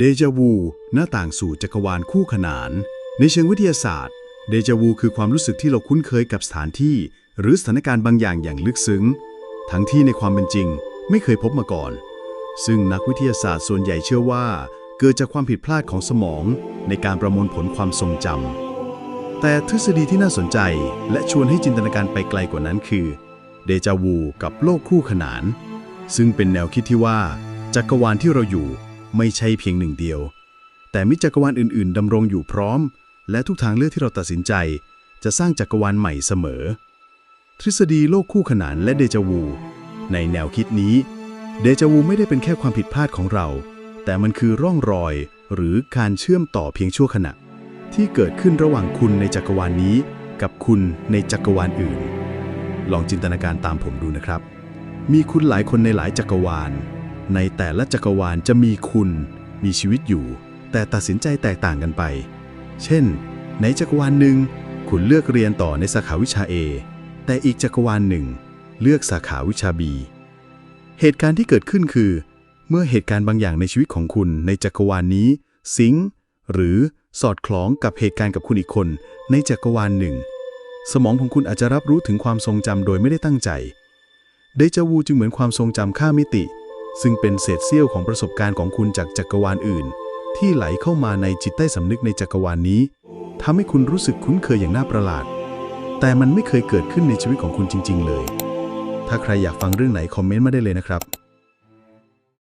เดจาวูหน้าต่างสู่จักรวาลคู่ขนาน ในเชิงวิทยาศาสตร์ เดจาวูคือความรู้สึกที่เราคุ้นเคยกับสถานที่ หรือสถานการณ์บางอย่างอย่างลึกซึ้ง ทั้งที่ในความเป็นจริง ไม่เคยพบมาก่อน ซึ่งนักวิทยาศาสตร์ส่วนใหญ่เชื่อว่า เกิดจากความผิดพลาดของสมอง ในการประมวลผลความทรงจำแต่ทฤษฎีที่น่าสนใจ และชวนให้จินตนาการไปไกลกว่านั้นคือเดจาวูกับโลกคู่ขนาน ซึ่งเป็นแนวคิดที่ว่า จักรวาลที่เราอยู่ ไม่ใช่เพียงหนึ่งเดียว แต่มีจักรวาลอื่น ๆดำรงอยู่พร้อม และทุกทางเลือกที่เราตัดสินใจ จะสร้างจักรวาลใหม่เสมอ ทฤษฎีโลกคู่ขนานและเดจาวู ในแนวคิดนี้ เดจาวูไม่ได้เป็นแค่ความผิดพลาดของเรา แต่มันคือร่องรอย หรือการเชื่อมต่อเพียงชั่วขณะ ที่เกิดขึ้นระหว่างคุณในจักรวาลนี้ กับคุณในจักรวาลอื่น ลองจินตนาการตามผมดูนะครับ มีคุณหลายคนในหลายจักรวาล ในแต่ละจักรวาลจะมีคุณ มีชีวิตอยู่ แต่ตัดสินใจแตกต่างกันไป เช่น ในจักรวาลหนึ่ง คุณเลือกเรียนต่อในสาขาวิชา A แต่อีกจักรวาลหนึ่ง เลือกสาขาวิชา B เหตุการณ์ที่เกิดขึ้นคือ เมื่อเหตุการณ์บางอย่างในชีวิตของคุณในจักรวาลนี้ ซิงหรือสอดคล้องกับเหตุการณ์กับคุณอีกคน ในจักรวาลหนึ่ง สมองของคุณอาจจะรับรู้ถึงความทรงจำโดยไม่ได้ตั้งใจ เดจาวูจึงเหมือนความทรงจำข้ามมิติ ซึ่งเป็นเศษเสี้ยวของประสบการณ์ของคุณจากจักรวาลอื่น ที่ไหลเข้ามาในจิตใต้สำนึกในจักรวาลนี้ทำให้คุณรู้สึกคุ้นเคยอย่างน่าประหลาด แต่มันไม่เคยเกิดขึ้นในชีวิตของคุณจริง ๆ เลย ถ้าใครอยากฟังเรื่องไหนคอมเมนต์มาได้เลยนะครับ